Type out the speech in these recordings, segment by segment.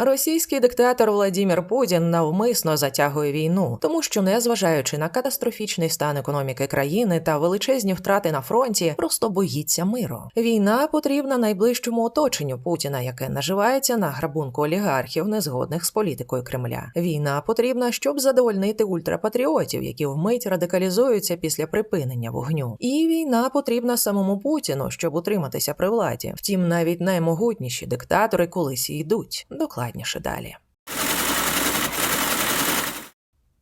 Російський диктатор Владімір Путін навмисно затягує війну, тому що, незважаючи на катастрофічний стан економіки країни та величезні втрати на фронті, просто боїться миру. Війна потрібна найближчому оточенню Путіна, яке наживається на грабунку олігархів, незгодних з політикою Кремля. Війна потрібна, щоб задовольнити ультрапатріотів, які вмить радикалізуються після припинення вогню. І війна потрібна самому Путіну, щоб утриматися при владі. Втім, навіть наймогутніші диктатори колись йдуть. Докладніше далі.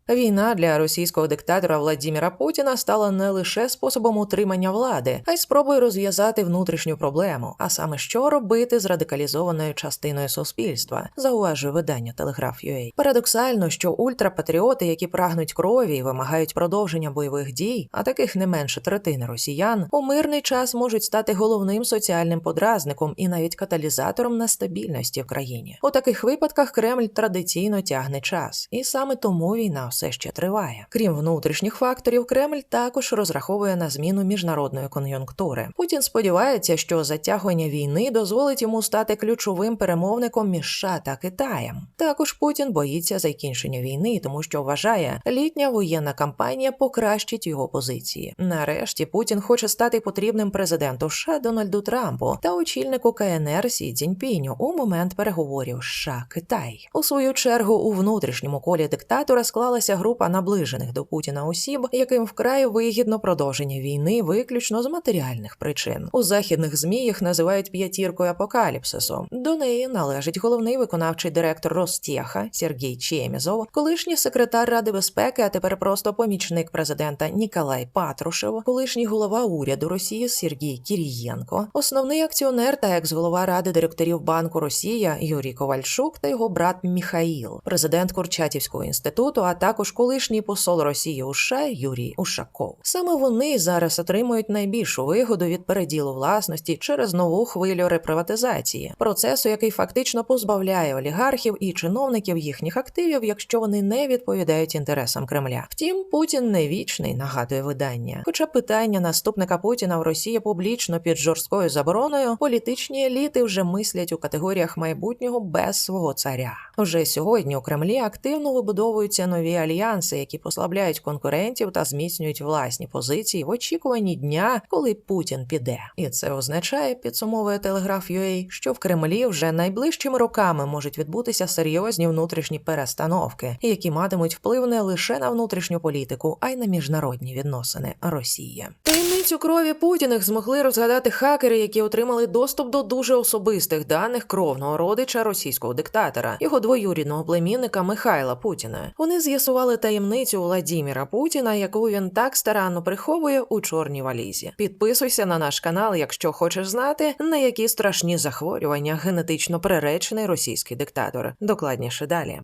Війна для російського диктатора Владіміра Путіна стала не лише способом утримання влади, а й спробою розв'язати внутрішню проблему, а саме що робити з радикалізованою частиною суспільства, зауважує видання Телеграф.UA. Парадоксально, що ультрапатріоти, які прагнуть крові і вимагають продовження бойових дій, а таких не менше третини росіян, у мирний час можуть стати головним соціальним подразником і навіть каталізатором нестабільності в країні. У таких випадках Кремль традиційно тягне час, і саме тому війна все ще триває. Крім внутрішніх факторів, Кремль також розраховує на зміну міжнародної кон'юнктури. Путін сподівається, що затягування війни дозволить йому стати ключовим перемовником між США та Китаєм. Також Путін боїться закінчення війни, тому що вважає, літня воєнна кампанія покращить його позиції. Нарешті Путін хоче стати потрібним президенту США Дональду Трампу та очільнику КНР Сі Цзіньпіню у момент переговорів США Китай. У свою чергу у внутрішньому колі диктатора склалася група наближених до Путіна осіб, яким вкрай вигідно продовження війни виключно з матеріальних причин. У західних змі їх називають п'ятіркою апокаліпсису. До неї належить головний виконавчий директор Ростеха Сергій Чемізов, колишній секретар Ради безпеки, а тепер просто помічник президента Ніколай Патрушев, колишній голова уряду Росії Сергій Кірієнко, основний акціонер та екс-голова ради директорів Банку Росія Юрій Ковальчук та його брат Міхаїл, президент Курчатівського інституту, а також колишній посол Росії у Юрій Ушаков. Саме вони зараз отримують найбільшу вигоду від переділу власності через нову хвилю реприватизації, процесу, який фактично позбавляє олігархів і чиновників їхніх активів, якщо вони не відповідають інтересам Кремля. Втім, Путін не вічний, нагадує видання. Хоча питання наступника Путіна в Росії публічно під жорсткою забороною, політичні еліти вже мислять у категоріях майбутнього без свого царя. Вже сьогодні у Кремлі активно вибудовуються нові альянси, які послабляють конкурентів та зміцнюють власні позиції в очікуванні дня, коли Путін піде. І це означає, підсумовує телеграф UA, що в Кремлі вже найближчими роками можуть відбутися серйозні внутрішні перестановки, які матимуть вплив не лише на внутрішню політику, а й на міжнародні відносини Росії. Таємницю крові Путіних змогли розгадати хакери, які отримали доступ до дуже особистих даних кровного родича російського диктатора, його двоюрідного племінника Михайла Путіна. Вони з'ясували таємницю Владіміра Путіна, яку він так старанно приховує у чорній валізі. Підписуйся на наш канал, якщо хочеш знати, на які страшні захворювання генетично приречений російський диктатор. Докладніше далі.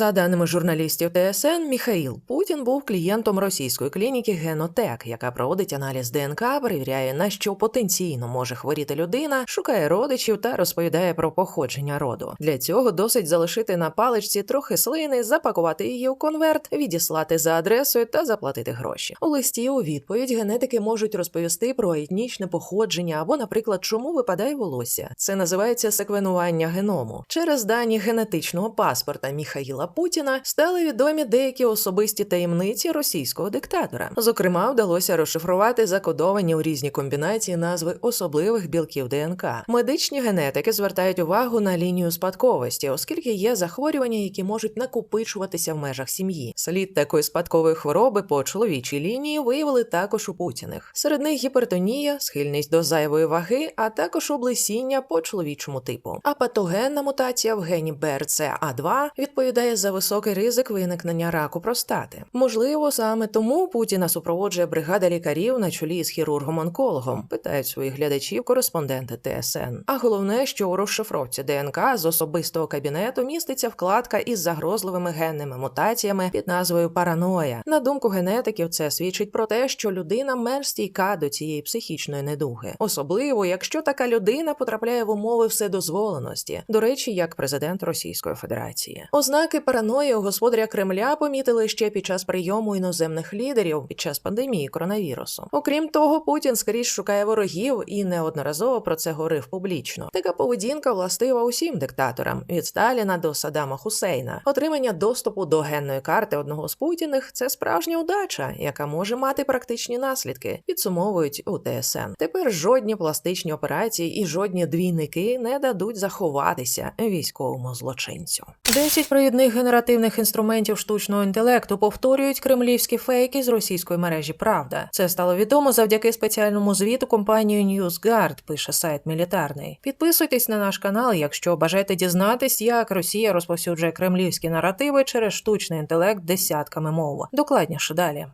За даними журналістів ТСН, Міхаїл Путін був клієнтом російської клініки Генотек, яка проводить аналіз ДНК, перевіряє на що потенційно може хворіти людина, шукає родичів та розповідає про походження роду. Для цього досить залишити на паличці трохи слини, запакувати її у конверт, відіслати за адресою та заплатити гроші. У листі у відповідь генетики можуть розповісти про етнічне походження або, наприклад, чому випадає волосся. Це називається секвенування геному. Через дані генетичного паспорта Міхаїла Путіна стали відомі деякі особисті таємниці російського диктатора. Зокрема, вдалося розшифрувати закодовані у різні комбінації назви особливих білків ДНК. Медичні генетики звертають увагу на лінію спадковості, оскільки є захворювання, які можуть накопичуватися в межах сім'ї. Слід такої спадкової хвороби по чоловічій лінії виявили також у Путіних. Серед них гіпертонія, схильність до зайвої ваги, а також облесіння по чоловічому типу. А патогенна мутація в гені BRCA2 відповідає за високий ризик виникнення раку простати. Можливо, саме тому Путіна супроводжує бригада лікарів на чолі з хірургом-онкологом, питають своїх глядачів кореспонденти ТСН. А головне, що у розшифровці ДНК з особистого кабінету міститься вкладка із загрозливими генними мутаціями під назвою Параноя. На думку генетиків, це свідчить про те, що людина менш стійка до цієї психічної недуги, особливо якщо така людина потрапляє в умови вседозволеності, до речі, як президент Російської Федерації. Ознаки Параної у господаря Кремля помітили ще під час прийому іноземних лідерів під час пандемії коронавірусу. Окрім того, Путін скрізь шукає ворогів і неодноразово про це говорив публічно. Така поведінка властива усім диктаторам від Сталіна до Саддама Хусейна. Отримання доступу до генної карти одного з путіних це справжня удача, яка може мати практичні наслідки. Підсумовують у ТСН. Тепер жодні пластичні операції і жодні двійники не дадуть заховатися військовому злочинцю. Десять провідних генеративних інструментів штучного інтелекту повторюють кремлівські фейки з російської мережі Правда. Це стало відомо завдяки спеціальному звіту компанії NewsGuard, пише сайт мілітарний. Підписуйтесь на наш канал, якщо бажаєте дізнатись, як Росія розповсюджує кремлівські наративи через штучний інтелект десятками мов. Докладніше далі.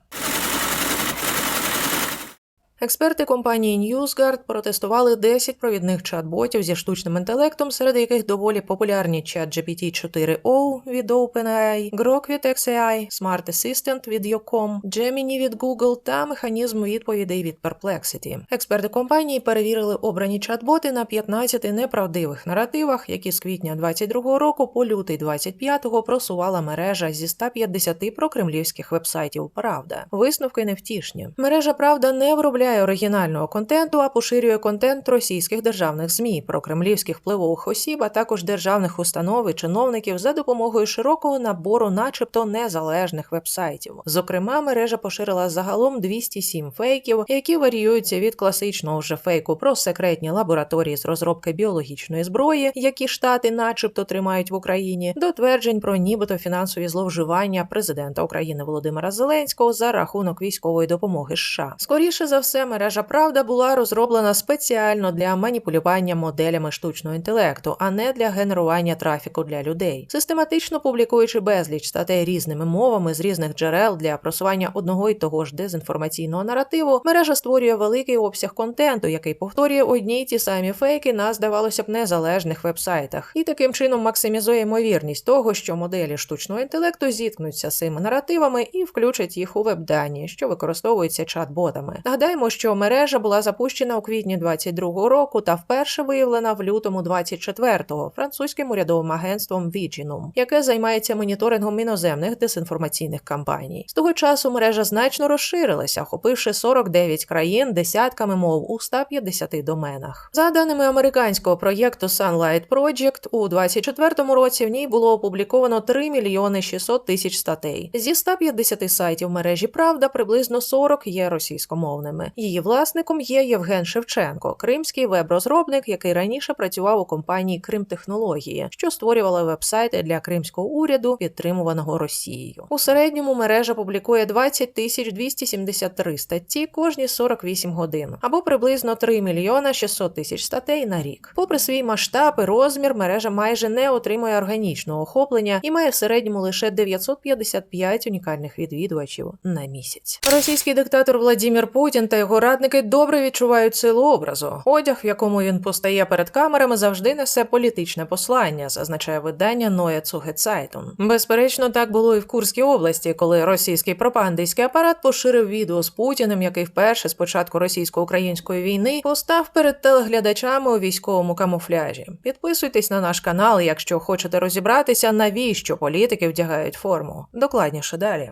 Експерти компанії NewsGuard протестували 10 провідних чат-ботів зі штучним інтелектом, серед яких доволі популярні чат GPT-4o від OpenAI, Grok від XAI, Smart Assistant від Yocom, Gemini від Google та механізм відповідей від Perplexity. Експерти компанії перевірили обрані чат-боти на 15 неправдивих наративах, які з квітня 22 року по лютий 25-го просувала мережа зі 150 прокремлівських вебсайтів. Правда, висновки невтішні. Мережа Правда не виробляє оригінального контенту, а поширює контент російських державних змі про кремлівських впливових осіб, а також державних установ і чиновників за допомогою широкого набору, начебто незалежних вебсайтів. Зокрема, мережа поширила загалом 207 фейків, які варіюються від класичного вже фейку про секретні лабораторії з розробки біологічної зброї, які штати, начебто, тримають в Україні, до тверджень про нібито фінансові зловживання президента України Володимира Зеленського за рахунок військової допомоги. США. скоріше за все мережа Правда була розроблена спеціально для маніпулювання моделями штучного інтелекту, а не для генерування трафіку для людей, систематично публікуючи безліч статей різними мовами з різних джерел для просування одного й того ж дезінформаційного наративу. Мережа створює великий обсяг контенту, який повторює одні й ті самі фейки на здавалося б незалежних вебсайтах, і таким чином максимізує ймовірність того, що моделі штучного інтелекту зіткнуться з цими наративами і включать їх у веб-дані, що використовуються чат-ботами. Нагадаємо, що мережа була запущена у квітні 22-го року та вперше виявлена в лютому 24-го французьким урядовим агентством Viginum, яке займається моніторингом іноземних дезінформаційних кампаній. З того часу мережа значно розширилася, охопивши 49 країн десятками мов у 150 доменах. За даними американського проєкту Sunlight Project, у 24-му році в ній було опубліковано 3 мільйони 600 тисяч статей. Зі 150 сайтів мережі Правда приблизно 40 є російськомовними. Її власником є Євген Шевченко, кримський веб-розробник, який раніше працював у компанії Кримтехнології, що створювала вебсайти для кримського уряду, підтримуваного Росією. У середньому мережа публікує 20 тисяч 273 статті кожні 48 годин, або приблизно 3 мільйона 600 тисяч статей на рік. Попри свій масштаб і розмір, мережа майже не отримує органічного охоплення і має в середньому лише 955 унікальних відвідувачів на місяць. Російський диктатор Владимир Путін та його радники добре відчувають силу образу. Одяг, в якому він постає перед камерами, завжди несе політичне послання, зазначає видання Züge Zeitung. Безперечно, так було і в Курській області, коли російський пропагандистський апарат поширив відео з Путіним, який вперше з початку російсько-української війни постав перед телеглядачами у військовому камуфляжі. Підписуйтесь на наш канал, якщо хочете розібратися, навіщо політики вдягають форму. Докладніше далі.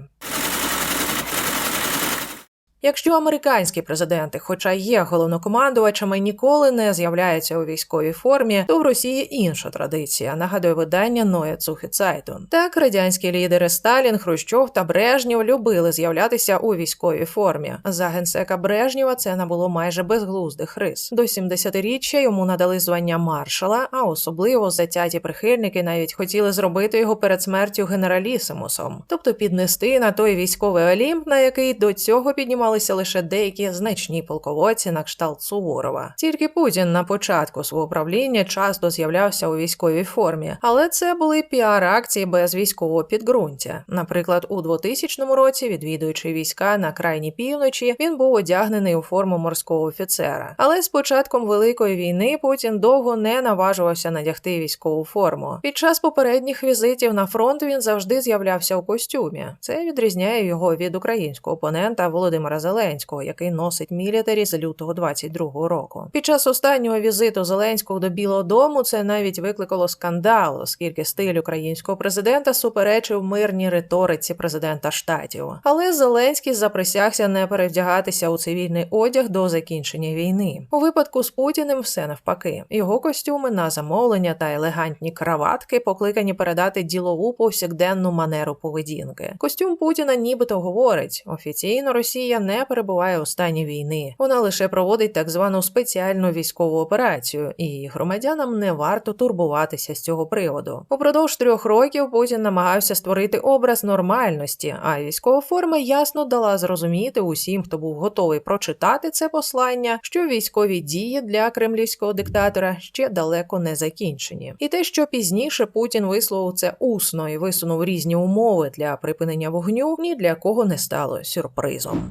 Якщо американські президенти, хоча є головнокомандувачами, ніколи не з'являються у військовій формі, то в Росії інша традиція, нагадує видання Züge Zeitung. Так радянські лідери Сталін, Хрущов та Брежнєв любили з'являтися у військовій формі. За генсека Брежнєва це набуло майже безглуздих рис. До 70-річчя йому надали звання маршала, а особливо затяті прихильники навіть хотіли зробити його перед смертю генералісимусом, тобто піднести на той військовий олімп, на який до цього піднімали залишалися лише деякі значні полководці на кшталт Суворова. Тільки Путін на початку свого правління часто з'являвся у військовій формі, але це були піар-акції без військового підґрунтя. Наприклад, у 2000 році, відвідуючи війська на крайній півночі, він був одягнений у форму морського офіцера. Але з початком великої війни Путін довго не наважувався надягти військову форму. Під час попередніх візитів на фронт він завжди з'являвся у костюмі. Це відрізняє його від українського опонента Володимира Зеленського, який носить мілітарі з лютого 22-го року. Під час останнього візиту Зеленського до Білого Дому це навіть викликало скандал, оскільки стиль українського президента суперечив мирній риториці президента штатів. Але Зеленський заприсягся не перевдягатися у цивільний одяг до закінчення війни. У випадку з Путіним все навпаки. Його костюми на замовлення та елегантні краватки покликані передати ділову повсякденну манеру поведінки. Костюм Путіна нібито говорить: офіційно Росія не перебуває у стані війни. Вона лише проводить так звану спеціальну військову операцію, і громадянам не варто турбуватися з цього приводу. Упродовж трьох років Путін намагався створити образ нормальності, а військова форма ясно дала зрозуміти усім, хто був готовий прочитати це послання, що військові дії для кремлівського диктатора ще далеко не закінчені. І те, що пізніше Путін висловив це усно і висунув різні умови для припинення вогню, ні для кого не стало сюрпризом.